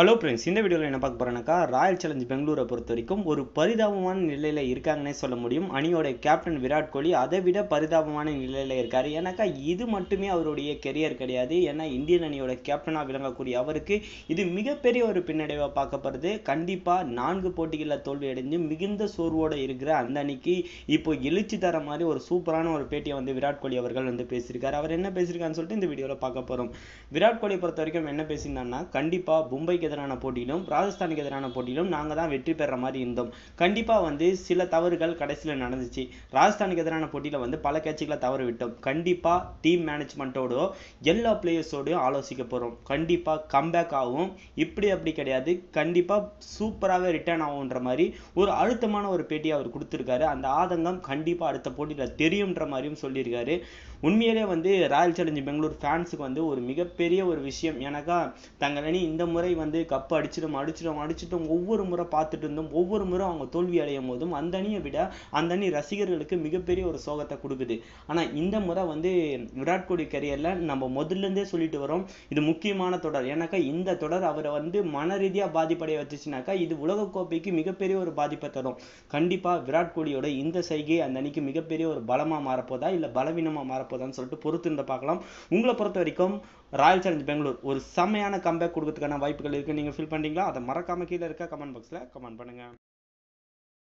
Hello friends இந்த வீடியோவில் என்ன பார்க்க போகிறேன்னாக்கா ராயல் சேலஞ்ச் பெங்களூரை பொறுத்த வரைக்கும் ஒரு பரிதாபமான நிலையில் இருக்காங்கன்னே சொல்ல முடியும். அணியோட கேப்டன் விராட் கோலி அதை விட பரிதாபமான நிலையில் இருக்கார். ஏன்னாக்கா இது மட்டுமே அவருடைய கெரியர் கிடையாது. ஏன்னா இந்தியன் அணியோட கேப்டனாக விளங்கக்கூடிய அவருக்கு இது மிகப்பெரிய ஒரு பின்னடைவாக பார்க்கப்படுது. கண்டிப்பாக நான்கு போட்டிகளில் தோல்வி அடைஞ்சு மிகுந்த சோர்வோடு இருக்கிற அந்த அணிக்கு இப்போ எழுச்சி தர மாதிரி ஒரு சூப்பரான ஒரு பேட்டியை வந்து விராட் கோலி அவர்கள் வந்து பேசியிருக்காரு. அவர் என்ன பேசியிருக்காருன்னு சொல்லிட்டு இந்த வீடியோவில் பார்க்க போகிறோம் விராட் கோலியை பொறுத்த வரைக்கும் என்ன பேசியிருந்தாருன்னா கண்டிப்பாக மும்பைக்கு எதிரான போட்டியிலும் ராஜஸ்தானுக்கு எதிரான போட்டியிலும் நாங்கள் தான் வெற்றி பெற மாதிரி இருந்தோம். கண்டிப்பாக வந்து சில தவறுகள் கடைசியில் நடந்துச்சு. ராஜஸ்தானுக்கு எதிரான போட்டியில் வந்து பல கேட்சுகளை தவறு விட்டோம். கண்டிப்பாக டீம் மேனேஜ்மெண்ட்டோடோ எல்லா பிளேயர்ஸோடையும் ஆலோசிக்க போகிறோம் கண்டிப்பாக கம்பேக் ஆகும். இப்படி அப்படி கிடையாது. கண்டிப்பாக சூப்பராகவே ரிட்டர்ன் ஆகுன்ற மாதிரி ஒரு அழுத்தமான ஒரு பேட்டியை அவர் கொடுத்துருக்காரு. அந்த ஆதங்கம் கண்டிப்பாக அடுத்த போட்டியில் தெரியுன்ற மாதிரியும் சொல்லியிருக்காரு. உண்மையிலே வந்து ராயல் சேலஞ்சு பெங்களூர் ஃபேன்ஸுக்கு வந்து ஒரு மிகப்பெரிய ஒரு விஷயம். எனக்கா தங்கள் அணி இந்த முறை வந்து கப்பு அடிச்சிடும் அடிச்சிடும் அடிச்சிட்டோம் ஒவ்வொரு முறை பார்த்துட்டு இருந்தோம் ஒவ்வொரு முறை அவங்க தோல்வி அடையும் போதும் அந்த அணியை விட அந்த அணி ரசிகர்களுக்கு மிகப்பெரிய ஒரு சோகத்தை கொடுக்குது. ஆனால் இந்த முறை வந்து விராட் கோலி கரியரில் நம்ம முதல்ல இருந்தே சொல்லிட்டு வரோம் இது முக்கியமான தொடர். ஏன்னாக்கா இந்த தொடர் அவரை வந்து மன ரீதியாக பாதிப்படைய வச்சுச்சுனாக்கா இது உலகக்கோப்பைக்கு மிகப்பெரிய ஒரு பாதிப்பை தரும். கண்டிப்பாக விராட் கோலியோட இந்த சைகை அந்த அணிக்கு மிகப்பெரிய ஒரு பலமாக மாறப்போதா இல்லை பலவீனமாக மாறப்போதான்னு சொல்லிட்டு பொறுத்து இருந்த பார்க்கலாம். உங்களை பொறுத்த வரைக்கும் ராயல் சேலஞ்ச் பெங்களூர் ஒரு செம்மையான கம்பேக் கொடுக்கறதுக்கான வாய்ப்புகள் இருக்குது நீங்கள் ஃபீல் பண்ணுறீங்களா அதை மறக்காமல் கீழே இருக்க கமெண்ட் பாக்ஸில் கமெண்ட் பண்ணுங்கள்